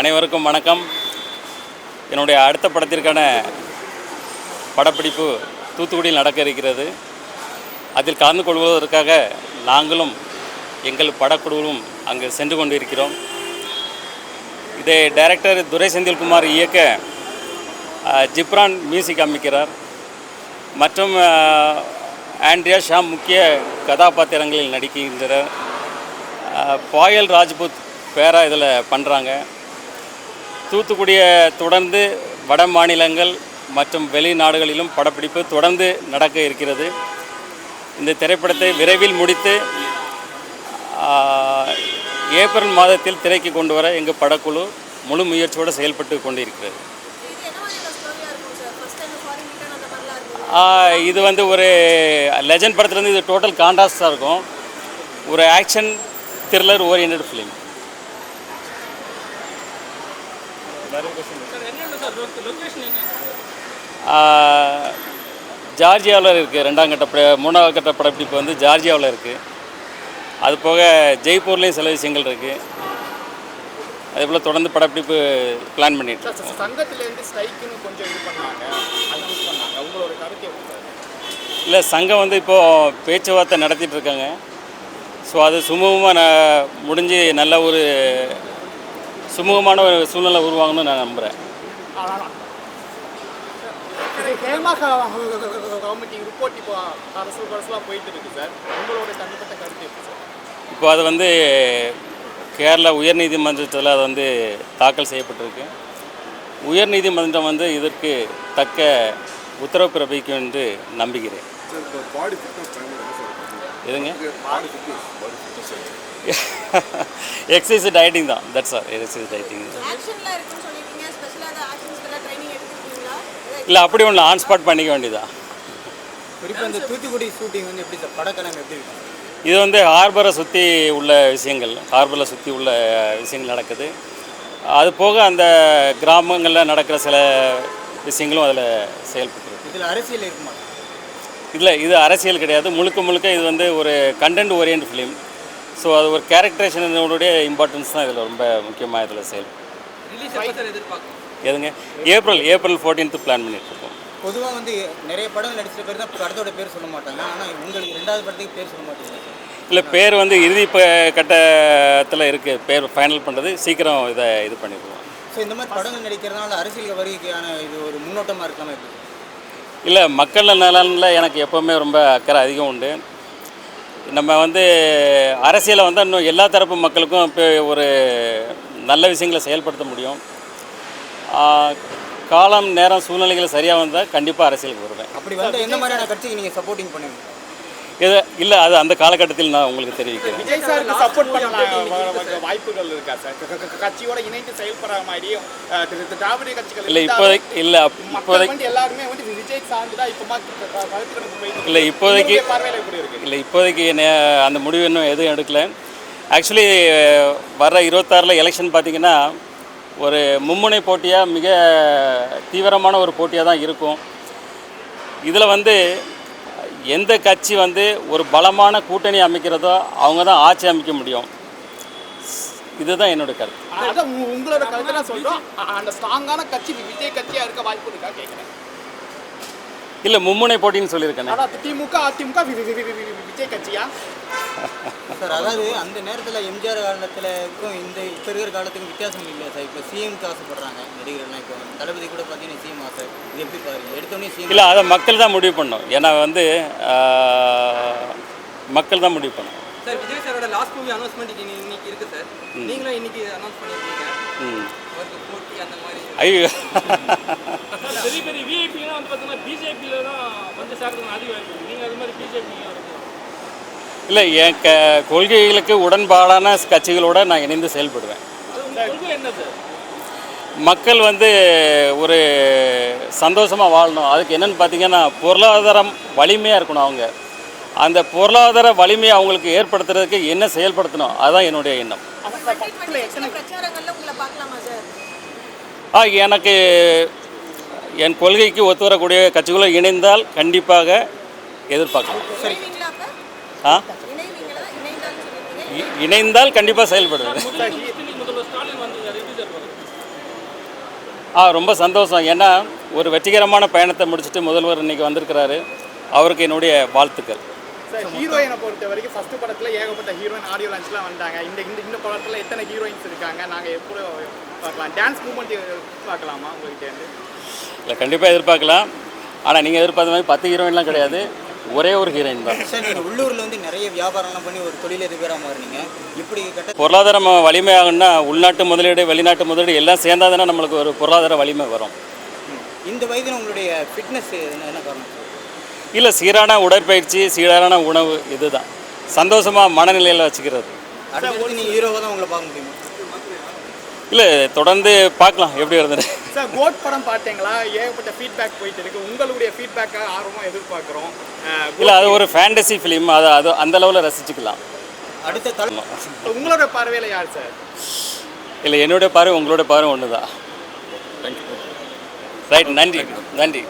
அனைவருக்கும் வணக்கம். என்னுடைய அடுத்த படத்திற்கான படப்பிடிப்பு தூத்துக்குடியில் நடக்க இருக்கிறது. அதில் கலந்து கொள்வதற்காக நாங்களும் எங்கள் படக்குழுவும் அங்கு சென்று கொண்டிருக்கிறோம். இதை டைரக்டர் துரை செந்தில்குமார் இயக்க ஜிப்ரான் மியூசிக் அமைக்கிறார். மற்றும் ஆண்ட்ரியா ஷாம் முக்கிய கதாபாத்திரங்களில் நடிக்கின்றனர். பாயல் ராஜ்புத் பேரா இதில் பண்ணுறாங்க தூத்துக்குடியை தொடர்ந்து வட மாநிலங்கள் மற்றும் வெளிநாடுகளிலும் படப்பிடிப்பு தொடர்ந்து நடக்க இருக்கிறது. இந்த திரைப்படத்தை விரைவில் முடித்து ஏப்ரல் மாதத்தில் திரைக்கு கொண்டு வர எங்கள் படக்குழு முழு முயற்சியோடு செயல்பட்டு கொண்டிருக்கிறது. இது இது வந்து ஒரு லெஜண்ட் படத்துலேருந்து இது டோட்டல் கான்ட்ராஸ்டாக இருக்கும். ஒரு ஆக்ஷன் த்ரில்லர் ஓரியன்ட் ஃபிலிம். ஜார்ஜியாவில் இருக்குது ரெண்டாம் கட்ட பட மூணாவது கட்ட படப்பிடிப்பு வந்து ஜார்ஜியாவில் இருக்குது அது போக ஜெய்ப்பூர்லேயும் சில விஷயங்கள் இருக்குது அதே போல் தொடர்ந்து படப்பிடிப்பு பிளான் பண்ணிட்டு இல்லை சங்கம் வந்து இப்போது பேச்சுவார்த்தை நடத்திட்டு இருக்காங்க. ஸோ அது சுமூகமாக ந முடிஞ்சு நல்ல ஒரு சுமூகமான ஒரு சூழ்நிலை உருவாகணும்னு நான் நம்புகிறேன் ரிப்போர்ட் இப்போ அரசு அரசுலாம் போயிட்டு இருக்கு சார். உங்களோட தனிப்பட்ட கருத்து எப்படி சார்? இப்போ அது வந்து கேரளா உயர்நீதிமன்றத்தில் அது வந்து தாக்கல் செய்யப்பட்டிருக்கு. உயர்நீதிமன்றம் வந்து இதற்கு தக்க உத்தரவு பிறப்பிக்கும் என்று நம்புகிறேன்? எதுங்க? எக்ஸசைஸ் டயட்டிங் தான். தட்ஸ் ஆர் எக்ஸசைஸ் டயட்டிங் இல்லை அப்படி ஒன்று ஆன் ஸ்பாட் பண்ணிக்க வேண்டியதான் குறிப்பாக இந்த தூத்துக்குடி ஷூட்டிங் வந்து எப்படி சார்? படக்கலம் எப்படி இருக்கும்? இது வந்து ஹார்பரை சுற்றி உள்ள விஷயங்கள். ஹார்பரில் சுற்றி உள்ள விஷயங்கள் நடக்குது. அது போக அந்த கிராமங்களில் நடக்கிற சில விஷயங்களும் அதில் செயல்பட்டுருக்கு. இதில் அரசியல் இருக்குமா? இதில் இது அரசியல் கிடையாது. முழுக்க முழுக்க இது வந்து ஒரு கண்டென்ட் ஓரியன்ட் ஃபிலிம் ஸோ அது ஒரு கேரக்டரேஷனுடைய இம்பார்ட்டன்ஸ் தான் இதில் ரொம்ப முக்கியமாக இதில் செயல். எதுங்க? ஏப்ரல் ஏப்ரல் 14th பிளான் பண்ணிட்டு இருக்கோம் பொதுவாக வந்து நிறைய படம் நடிச்சிட்ட பேர் தான் படத்தோட பேர் சொல்ல மாட்டாங்க. ஆனால் உங்களுக்கு ரெண்டாவது படத்துக்கு பேர் சொல்ல மாட்டீங்க இல்லை பேர் வந்து இறுதி ப கட்டத்தில் இருக்குது பேர் ஃபைனல் பண்ணுறது சீக்கிரம் இதை இது பண்ணிடுவோம். ஸோ இந்த மாதிரி படங்கள் நடிக்கிறதுனால அரசியல் வருகைக்கான இது ஒரு முன்னோட்டமாக இருக்காமல் எப்படி? இல்லை மக்கள் நலனில் எனக்கு எப்போவுமே ரொம்ப அக்கறை அதிகம் உண்டு. நம்ம வந்து அரசியலை வந்து இன்னும் எல்லா தரப்பு மக்களுக்கும் இப்போ ஒரு நல்ல விஷயங்களை செயல்படுத்த முடியும். காலம் நேரம் சூழ்நிலைகள் சரியாக வந்தால் கண்டிப்பாக அரசியலுக்கு வருவேன். அப்படி வந்து எந்த மாதிரியான கட்சிக்கு நீங்கள் சப்போர்ட்டிங் பண்ணுவீங்க? இது இல்லை அது அந்த காலகட்டத்தில் நான் உங்களுக்கு தெரிவிக்கிறேன். விஜய் சாருக்கு சப்போர்ட் பண்ணலாம். வாய்ப்புகள் இருக்கா சார்? கட்சியோட இணைந்து செயல்படுற மாதிரியும் அஹ், திரு- திரு திராவிட கட்சிகள் இல்லை இப்போதைக்கு இல்லை இப்போதைக்கு எல்லாருமே வந்து விஜய் சார்ந்து தான் இப்போ இல்லை இப்போதைக்கு இல்லை இப்போதைக்கு அந்த முடிவு இன்னும் எதுவும் எடுக்கல. ஆக்சுவலி வர இருபத்தாறில் எலெக்ஷன் பார்த்தீங்கன்னா ஒரு மும்முனை போட்டியாக மிக தீவிரமான ஒரு போட்டியாக தான் இருக்கும். இதில் வந்து எந்த கட்சி வந்து ஒரு பலமான கூட்டணி அமைக்கிறதோ அவங்க தான் ஆட்சி அமைக்க முடியும். இதுதான் என்னோட கருத்து. அதான் உங்களோட கருத்து நான் சொல்றோம் அந்த ஸ்ட்ராங்கான கட்சி விஜய் கட்சியா இருக்க வாய்ப்பு இருக்கா கேட்குறேன் இல்லை மும்முனை போட்டின்னு சொல்லியிருக்கேனே. அதான் திமுக அதிமுக வி- வி- வி- வி- வி- விஜய் கட்சியா சார் அதாவது அந்த நேரத்தில் எம்ஜிஆர் காலத்துலக்கும் இந்த இப்போ இருக்கிற காலத்துக்கும் வித்தியாசம் இல்லை சார். இப்போ சிஎம்க்கு ஆசைப்படுறாங்க நடிகர்கள்லாம் இப்போ. தளபதி கூட பார்த்தீங்கன்னா சிஎம் ஆசை இது எப்படி பாருங்க எடுத்தோடனே சிஎம் இல்லை அதை மக்கள் தான் முடிவு பண்ணணும். ஏன்னா வந்து மக்கள் தான் முடிவு பண்ணணும். Sir Vijay last movie announcement இன்னைக்கு இருக்கு சார் நீங்களும் இன்னைக்கு அனௌன்ஸ் பண்ணிருக்கீங்க. போட்டி அந்த மாதிரி. ஐயோ. பெரிய பெரிய விஐபிலாம் வந்து பார்த்தீங்கன்னா பிஜேபியில் தான் வந்து சேர்க்கணும் அதிக வாய்ப்பு இருக்கு. நீங்க அது மாதிரி பிஜேபி இல்லை என் க கொள்கைகளுக்கு உடன்பாடான கட்சிகளோட நான் இணைந்து செயல்படுவேன். மக்கள் வந்து ஒரு சந்தோஷமாக வாழணும். அதுக்கு என்னென்னு பார்த்தீங்கன்னா பொருளாதாரம் வலிமையாக இருக்கணும் அவங்க. அந்த பொருளாதார வலிமையை அவங்களுக்கு ஏற்படுத்துறதுக்கு என்ன செயல்படுத்தணும்? அதுதான் என்னுடைய எண்ணம். ஆ எனக்கு என் கொள்கைக்கு ஒத்து வரக்கூடிய கட்சிகளோடு இணைந்தால் கண்டிப்பாக எதிர்பார்க்கலாம். ஆ? இணைந்தால் கண்டிப்பாக செயல்படுவேன். ஆ ரொம்ப சந்தோஷம். ஏன்னா ஒரு வெற்றிகரமான பயணத்தை முடிச்சுட்டு முதல்வர் இன்னைக்கு வந்திருக்கிறாரு. அவருக்கு என்னுடைய வாழ்த்துக்கள். சார் ஹீரோயினை பொறுத்த வரைக்கும் ஃபர்ஸ்ட் படத்தில் ஏகப்பட்ட ஹீரோயின் ஆடியோ லான்ச்லாம் வந்தாங்க. இந்த இந்த இந்த படத்தில் எத்தனை ஹீரோயின்ஸ் இருக்காங்க? நாங்கள் எப்படி பார்க்கலாம். டான்ஸ் மூமெண்ட் பார்க்கலாமா உங்கள்கிட்ட இருந்து? இல்லை கண்டிப்பாக எதிர்பார்க்கலாம். ஆனால் நீங்கள் எதிர்பார்த்த மாதிரி பத்து ஹீரோயின்லாம் கிடையாது. ஒரே ஒரு ஹீரோயின் தான். சார் நீங்கள் உள்ளூரில் வந்து நிறைய வியாபாரம்லாம் பண்ணி ஒரு தொழிலதிபராக மாறுனீங்க இப்படி கட்ட பொருளாதாரம் வலிமையாகணும்னா உள்நாட்டு முதலீடு வெளிநாட்டு முதலீடு எல்லாம் சேர்ந்தா தானே நம்மளுக்கு ஒரு பொருளாதார வலிமை வரும். இந்த வயதில் உங்களுடைய ஃபிட்னஸ் என்ன காரணம்? இல்லை சீரான உடற்பயிற்சி சீரான உணவு இதுதான். சந்தோஷமாக மனநிலையில் வச்சுக்கிறது. அடுத்தடுத்து நீங்கள் ஹீரோவாக தான் உங்களை பார்க்க முடியுமா? இல்லை தொடர்ந்து பார்க்கலாம். எப்படி இருந்தது சார் கோட் படம் பார்த்தீங்களா? ஏகப்பட்ட ஃபீட்பேக் போயிட்டு இருக்கு. உங்களுடைய ஃபீட்பேக்கை ஆர்வமாக எதிர்பார்க்குறோம். இல்லை அது ஒரு ஃபேண்டசி ஃபிலிம் அதை அது அந்த அளவில் ரசிச்சுக்கலாம். அடுத்த தலை உங்களோட பார்வையில் யார் சார்? இல்லை என்னுடைய பார்வை உங்களோட பார்வை ஒன்று தான் ரைட் நன்றி. நன்றி.